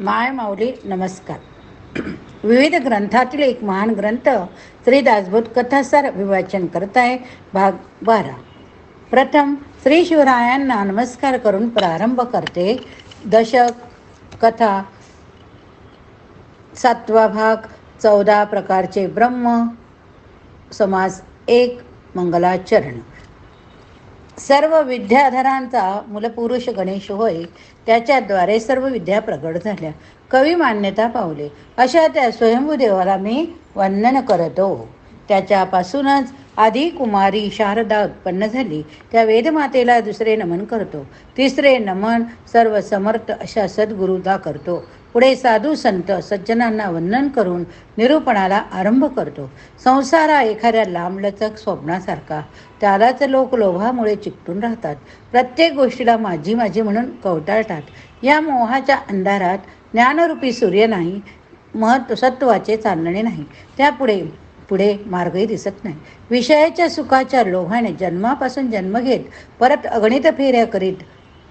माय माऊली नमस्कार. विविध ग्रंथातील एक महान ग्रंथ श्री दासबोध कथासार विवाचन करत आहे भाग बारा. प्रथम श्री शिवरायांना नमस्कार करून प्रारंभ करते. दशक कथा सातवा भाग चौदा प्रकारचे ब्रह्म समास एक मंगलाचरण. सर्व विद्याधरांचा मूलपुरुष गणेश होय त्याच्याद्वारे सर्व विद्या प्रगट झाल्या. कवी मान्यता पावले. अशा त्या स्वयंभू देवाला मी वंदन करतो. त्याच्यापासूनच आधी कुमारी शारदा उत्पन्न झाली. त्या वेदमातेला दुसरे नमन करतो. तिसरे नमन सर्व समर्थ अशा सद्गुरूला करतो. पुढे साधू संत सज्जनांना वंदन करून निरूपणाला आरंभ करतो. संसार हा एखाद्या लांबलचक स्वप्नासारखा. त्यालाच लोक लोभामुळे चिकटून राहतात. प्रत्येक गोष्टीला माझी माझी म्हणून कवटाळतात. या मोहाच्या अंधारात ज्ञानरूपी सूर्य नाही महत्त्व सत्वाचे चालणे नाही. त्यापुढे पुढे मार्गही दिसत नाही. विषयाच्या सुखाच्या लोभाने जन्मापासून जन्म घेत परत अगणित फेऱ्या करीत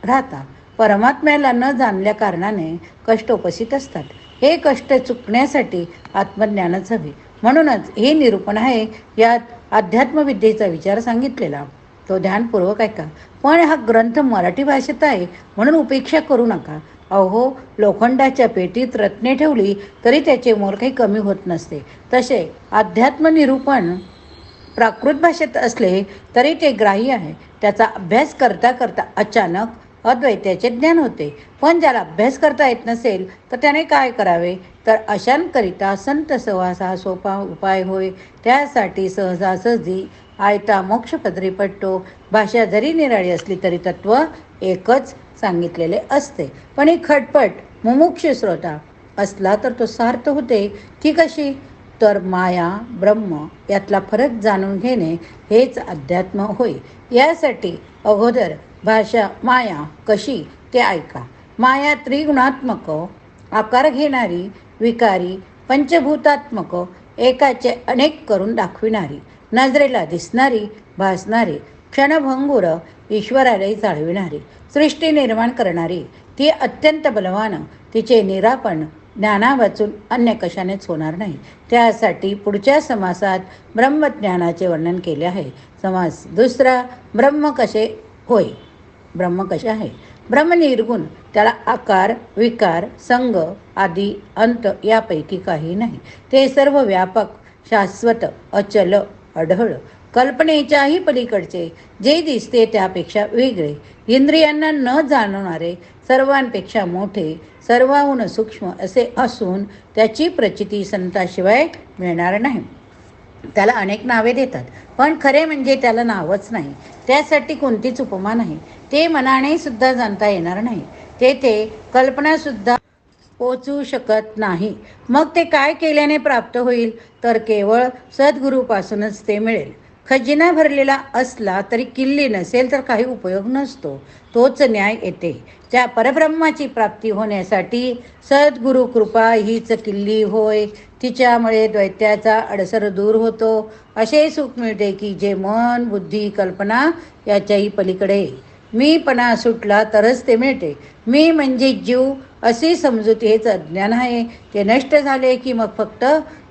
राहतात. परमात्म्याला न जाणल्या कारणाने कष्ट उपस्थित असतात. हे कष्ट चुकण्यासाठी आत्मज्ञानच हवे. म्हणूनच हे निरूपण आहे यात अध्यात्मविद्येचा विचार सांगितलेला. तो ध्यानपूर्वक ऐका. पण हा ग्रंथ मराठी भाषेत आहे म्हणून उपेक्षा करू नका. अहो लोखंडाच्या पेटीत रत्ने ठेवली तरी त्याचे मोल काही कमी होत नसते. तसे अध्यात्मनिरूपण प्राकृत भाषेत असले तरी ते ग्राह्य आहे. त्याचा अभ्यास करता करता अचानक अद्वैत्याचे ज्ञान होते. पण ज्याला अभ्यास करता येत नसेल तर त्याने काय करावे? तर अशांकरिता संत सहवास हा सोपा उपाय होय. त्यासाठी सहजासहजी आयता मोक्षपदरी पडतो. भाषा जरी निराळी असली तरी तत्व एकच सांगितलेले असते. पण ही खटपट मुमुक्ष श्रोता असला तर तो सार्थ होते. की कशी? तर माया ब्रह्म यातला फरक जाणून घेणे हेच अध्यात्म होय. यासाठी अगोदर भाषा माया कशी ते ऐका. माया त्रिगुणात्मक आकार घेणारी विकारी पंचभूतात्मक एकाचे अनेक करून दाखविणारी नजरेला दिसणारी भासणारी क्षणभंगुर ईश्वरालाही चालविणारी सृष्टी निर्माण करणारी ती अत्यंत बलवान तिचे निरापण ज्ञाना वाचून अन्य कशानेच होणार नाही. त्यासाठी पुढच्या समासात ब्रह्मज्ञानाचे वर्णन केले आहे. समास दुसरा ब्रह्म कसे? होय ब्रह्म कसे आहे? ब्रह्म निर्गुण त्याला आकार विकार संग आदी अंत यापैकी काही नाही. ते सर्व व्यापक शाश्वत अचल अढळ कल्पनेच्याही पलीकडचे. जे दिसते त्यापेक्षा वेगळे. इंद्रियांना न जाणवणारे सर्वांपेक्षा मोठे सर्वाहून सूक्ष्म असे असून त्याची प्रचिती संताशिवाय मिळणार नाही. त्याला अनेक नावे देतात पण खरे म्हणजे त्याला नावच नाही. त्यासाठी कोणतीच उपमा नाही. ते मनाने सुद्धा जाणता येणार नाही. तेथे कल्पनासुद्धा पोचू शकत नाही. मग ते काय केल्याने प्राप्त होईल? तर केवळ सद्गुरूपासूनच ते मिळेल. खजिना भरलेला असला तरी किल्ली नसेल तर काही उपयोग नसतो. तोच न्याय येते. त्या परब्रह्माची प्राप्ती होण्यासाठी सद्गुरु कृपा हीच किल्ली होय. तिच्यामुळे द्वैत्याचा अडसर दूर होतो. असे सुख मिळते की जे मन बुद्धी कल्पना याच्याही पलीकडे. मीपणा सुटला तरच ते मिळते. मी म्हणजे जीव असे समजूत हेच अज्ञान आहे. ते नष्ट झाले की मग फक्त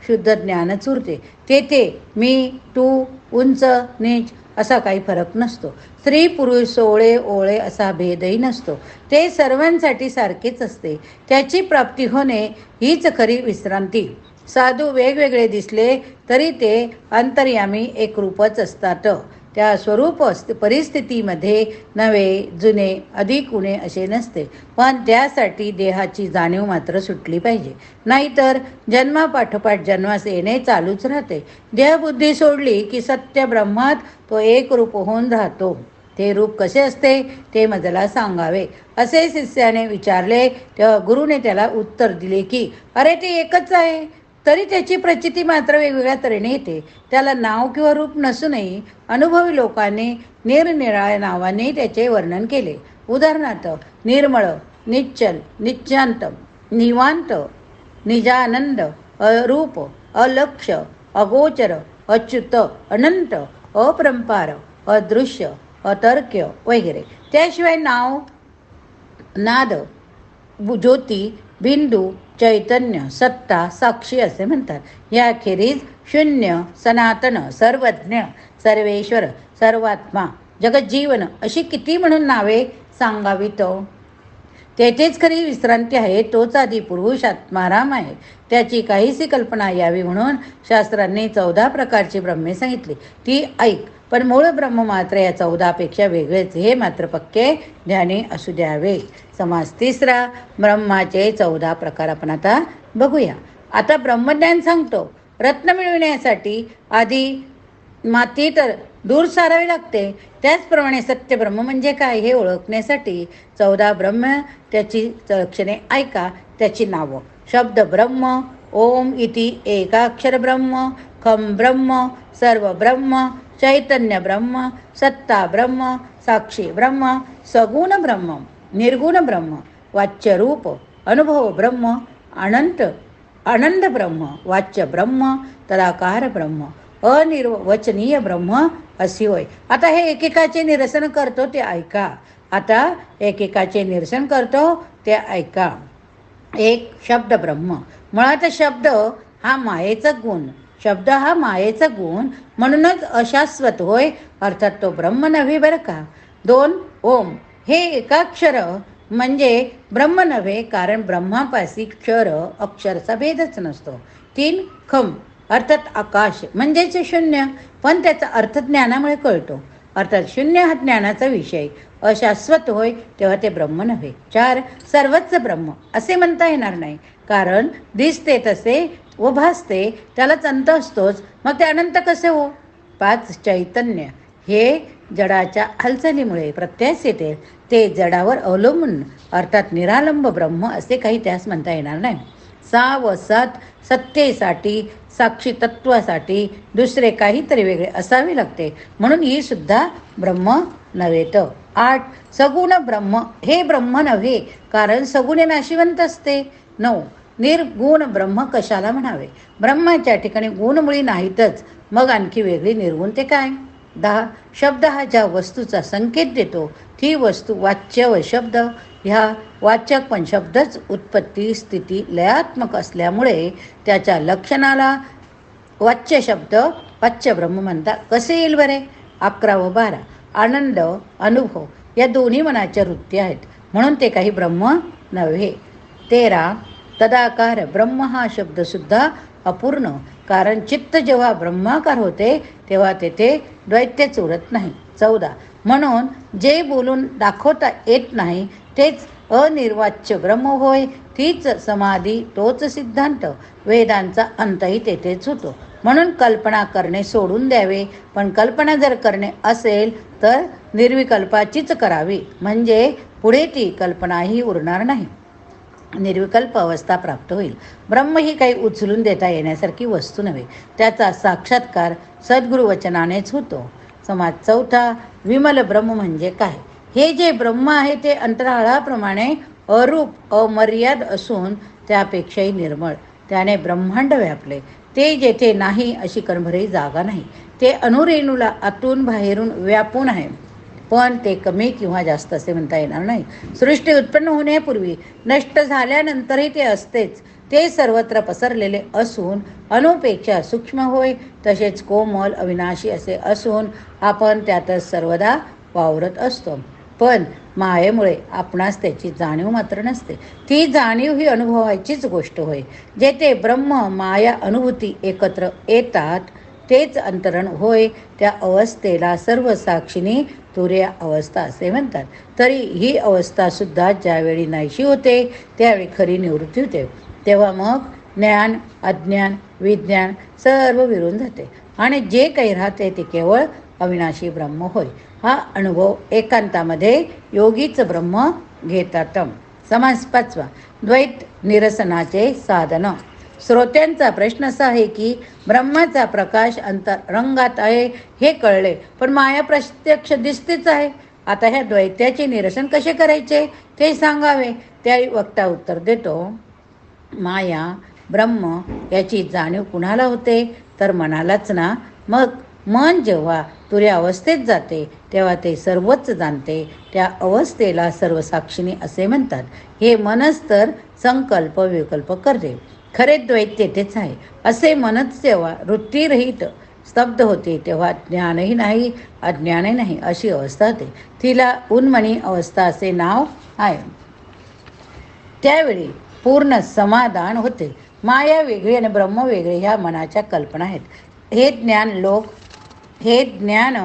शुद्ध ज्ञानच उरते तेथे मी तू उंच नीच असा काही फरक नसतो. स्त्री पुरुष सोळे ओळे असा भेदही नसतो. ते सर्वांसाठी सारखेच असते. त्याची प्राप्ती होणे हीच खरी विश्रांती. साधू वेगवेगळे दिसले तरी ते अंतर्यामी एकरूपच असतात. त्या स्वरूप परिस्थितीमध्ये नवे जुने अधिक उणे असे नसते. पण त्यासाठी देहाची जाणीव मात्र सुटली पाहिजे. नाहीतर जन्मापाठोपाठ जन्मास येणे चालूच राहते. देहबुद्धी सोडली की सत्य ब्रह्मात तो एक रूप होऊन राहतो. ते रूप कसे असते ते मजला सांगावे. असे शिष्याने विचारले तेव्हा गुरुने त्याला उत्तर दिले की अरे ते एकच आहे. तरी त्याची प्रचिती मात्र वेगवेगळ्या तऱ्हेने येते. त्याला नाव किंवा रूप नसूनही अनुभवी लोकांनी निरनिराळ्या नावाने त्याचे वर्णन केले. उदाहरणार्थ निर्मळ निश्चल निश्चांत निवांत निजानंद अरूप अलक्ष अगोचर अच्युत अनंत अपरंपार अदृश्य अतर्क्य वगैरे. त्याशिवाय नाव नाद ज्योती बिंदू चैतन्य सत्ता साक्षी असे म्हणतात. याखेरीज शून्य सनातन सर्वज्ञ सर्वेश्वर सर्वात्मा जगज्जीवन अशी किती म्हणून नावे सांगावीत? तेथेच खरी विश्रांती आहे तोच आधी पुरुष आत्माराम आहे. त्याची काहीशी कल्पना यावी म्हणून शास्त्रांनी चौदा प्रकारची ब्रह्मे सांगितली. ती ऐक पण मूळ ब्रह्म मात्र या चौदापेक्षा वेगळेच हे मात्र पक्के ध्याने असू द्यावे. समास तिसरा ब्रह्माचे चौदा प्रकार आपण आता बघूया. आता ब्रह्मज्ञान सांगतो. रत्न मिळविण्यासाठी आधी माती तर दूर सारावी लागते. त्याचप्रमाणे सत्य ब्रह्म म्हणजे काय हे ओळखण्यासाठी चौदा ब्रह्म त्याची लक्षणे ऐका त्याची नावं. शब्द ब्रह्म ओम इति एकाक्षर ब्रह्म खम ब्रह्म सर्व ब्रह्म चैतन्य ब्रह्म सत्ता ब्रह्म साक्षी ब्रह्म सगुण ब्रह्म. निर्गुण ब्रह्म वाच्य रूप अनुभव ब्रह्म अनंत आनंद ब्रह्म वाच्य ब्रह्म तदाकार ब्रह्म अनिर्वचनीय ब्रह्म अशी होय. आता हे एकेकाचे निरसन करतो ते ऐका. आता एकेकाचे निरसन करतो ते ऐका. एक शब्द ब्रह्म. मुळात शब्द हा मायेचा गुण. शब्द हा मायेचा गुण म्हणूनच अशाश्वत होय. अर्थात तो ब्रह्म नव्हे बरं का? दोन ओम. हे एकाक्षर म्हणजे ब्रह्म नव्हे कारण ब्रह्मापासी क्षर अक्षरचा भेदच नसतो. तीन खम अर्थात आकाश म्हणजेच शून्य. पण त्याचा अर्थ ज्ञानामुळे कळतो. अर्थात शून्य हा ज्ञानाचा विषय. अशाश्वत होय तेव्हा ते ब्रह्म नव्हे. चार सर्वच ब्रह्म असे म्हणता येणार नाही. कारण दिसते तसे व भासते त्यालाच अंत असतोच. मग ते अनंत कसे हो? पाच चैतन्य. हे जडाच्या हालचालीमुळे प्रत्यास येते. ते जडावर अवलंबून अर्थात निरालंब ब्रह्म असे काही त्यास म्हणता येणार नाही. साव सत सत्तेसाठी साक्षी तत्वासाठी दुसरे काहीतरी वेगळे असावे लागते. म्हणून ही सुद्धा ब्रह्म नव्हे तर. आठ सगुण ब्रह्म. हे ब्रह्म नव्हे कारण सगुणे नाशिवंत असते. नऊ निर्गुण ब्रह्म कशाला म्हणावे? ब्रह्माच्या ठिकाणी गुणमुळी नाहीतच. मग आणखी वेगळी निर्गुण ते काय? दहा शब्द हा ज्या वस्तूचा संकेत देतो ती वस्तू वाच्य व शब्द. ह्या वाचक पण शब्दच उत्पत्ती स्थिती लयात्मक असल्यामुळे त्याच्या लक्षणाला वाच्य शब्द वाच्य ब्रह्म म्हणता कसे येईल बरे? अकरा व बारा. आनंद अनुभव या दोन्ही मनाच्या वृत्ती आहेत. म्हणून ते काही ब्रह्म नव्हे. तेरा. तदाकार ब्रह्म हा शब्दसुद्धा अपूर्ण. कारण चित्त जेव्हा ब्रह्माकार होते तेव्हा तेथे द्वैत्यच उरत नाही. चौदा. म्हणून जे बोलून दाखवता येत नाही तेच अनिर्वाच्य ब्रह्म होय तीच समाधी तोच सिद्धांत. वेदांचा अंतही तेथेच होतो. म्हणून कल्पना करणे सोडून द्यावे. पण कल्पना जर करणे असेल तर निर्विकल्पाचीच करावी. म्हणजे पुढे ती कल्पनाही उरणार नाही. निर्विकल्प अवस्था प्राप्त होईल. ब्रह्म ही काही उचलून देता येण्यासारखी वस्तू नव्हे. त्याचा साक्षात्कार सद्गुरुवचनानेच होतो. समाज चौथा विमल ब्रह्म म्हणजे काय? हे जे ब्रह्म आहे ते अंतराळाप्रमाणे अरूप अमर्याद असून त्यापेक्षाही निर्मळ. त्याने ब्रह्मांड व्यापले. ते जेथे नाही अशी कर्मभरी जागा नाही. ते अनुरेणूला आतून बाहेरून व्यापून आहे. पण ते कमी किंवा जास्त असे म्हणता येणार नाही. सृष्टी उत्पन्न होण्यापूर्वी नष्ट झाल्यानंतरही ते असतेच. ते सर्वत्र पसरलेले असून अणुपेक्षा सूक्ष्म होय तसेच कोमल अविनाशी असे असून आपण त्यातच सर्वदा वावरत असतो. पण मायेमुळे आपणास त्याची जाणीव मात्र नसते. ती जाणीव ही अनुभवायचीच गोष्ट होय. जेथे ब्रह्म माया अनुभूती एकत्र येतात तेच अंतरण होय त्या अवस्थेला सर्व तुर्य तुर्या अवस्था असे म्हणतात. तरी ही अवस्थासुद्धा ज्यावेळी नाहीशी होते त्यावेळी खरी निवृत्ती होते. तेव्हा मग ज्ञान अज्ञान विज्ञान सर्व विरून जाते. आणि जे काही राहते ते केवळ अविनाशी ब्रह्म होय. हा अनुभव एकांतामध्ये योगीच ब्रह्म घेतात समास पाचवा. द्वैत निरसनाचे साधनं. श्रोत्यांचा प्रश्न असा आहे की ब्रह्माचा प्रकाश अंतरंगात आहे हे कळले. पण माया प्रत्यक्ष दिसतेच आहे. आता ह्या द्वैत्याचे निरसन कसे करायचे? ते सांगावे. त्यावेळी वक्ता उत्तर देतो. माया ब्रह्म याची जाणीव कुणाला होते? तर मनालाच ना. मग मन जेव्हा तुर्या अवस्थेत जाते तेव्हा ते सर्वच जाणते. त्या अवस्थेला सर्वसाक्षिणी असे म्हणतात. हे मनस्तर तर संकल्प विकल्प करते. खरे द्वैत तेथेच आहे. असे मनच जेव्हा वृत्तीरहित स्तब्ध होते तेव्हा ज्ञानही नाही अज्ञानही नाही अशी अवस्था होते. तिला उन्मणी अवस्था असे नाव आहे. त्यावेळी पूर्ण समाधान होते. माया वेगळी आणि ब्रह्म वेगळे ह्या मनाच्या कल्पना आहेत. हे ज्ञान लोक हे ज्ञान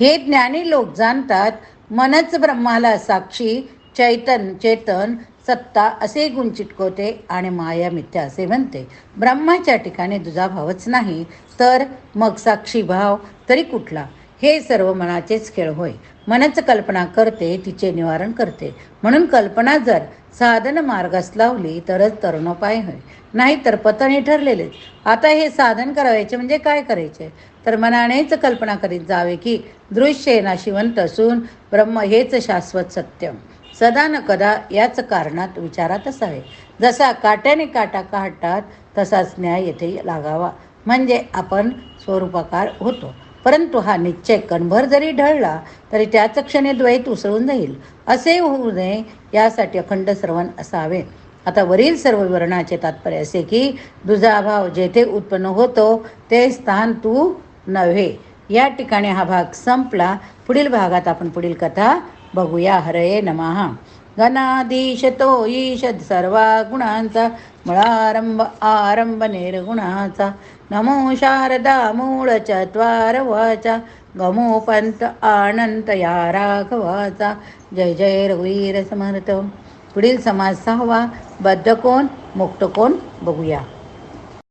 हे ज्ञानी लोक जाणतात. मनच ब्रह्माला साक्षी चैतन चेतन सत्ता असे गुण चिटकवते आणि माया मिथ्या असे म्हणते. ब्रह्माच्या ठिकाणी तुझा भावच नाही तर मग साक्षी भाव तरी कुठला? हे सर्व मनाचेच खेळ होय. मनच कल्पना करते तिचे निवारण करते. म्हणून कल्पना जर साधन मार्गास लावली तरच तरुणोपाय होय. नाही तर पतने ठरलेलेच. आता हे साधन करायचे म्हणजे काय करायचे? तर मनानेच कल्पना करीत जावे की दृश्य नाशिवंत असून ब्रह्म हेच शाश्वत सत्यम. सदा न कदा याच कारणात विचारात असावे. जसा काट्याने काटा काढतात तसाच न्याय येथे लागावा. म्हणजे आपण स्वरूपाकार होतो. परंतु हा निश्चय कणभर जरी ढळला तरी त्याच क्षणी द्वैत उसळून जाईल. असे होऊ नये यासाठी अखंड श्रवण असावे. आता वरील सर्व वर्णाचे तात्पर्य असे की दुजा भाव जेथे उत्पन्न होतो ते स्थान तू नव्हे. या ठिकाणी हा भाग संपला. पुढील भागात आपण पुढील कथा बघूया हरये नमहा घनाधीश तो ईश सर्वा गुणांचा मुळारंभ आरंभ निर्गुणाचा नमो शारदा मूळ चत्वार वाचा गमोपंत आनंत या राघवाचा. जय जय रघुवीर समर्थ. पुढील समाज सहावा बद्ध कोण मुक्त कोण बघूया.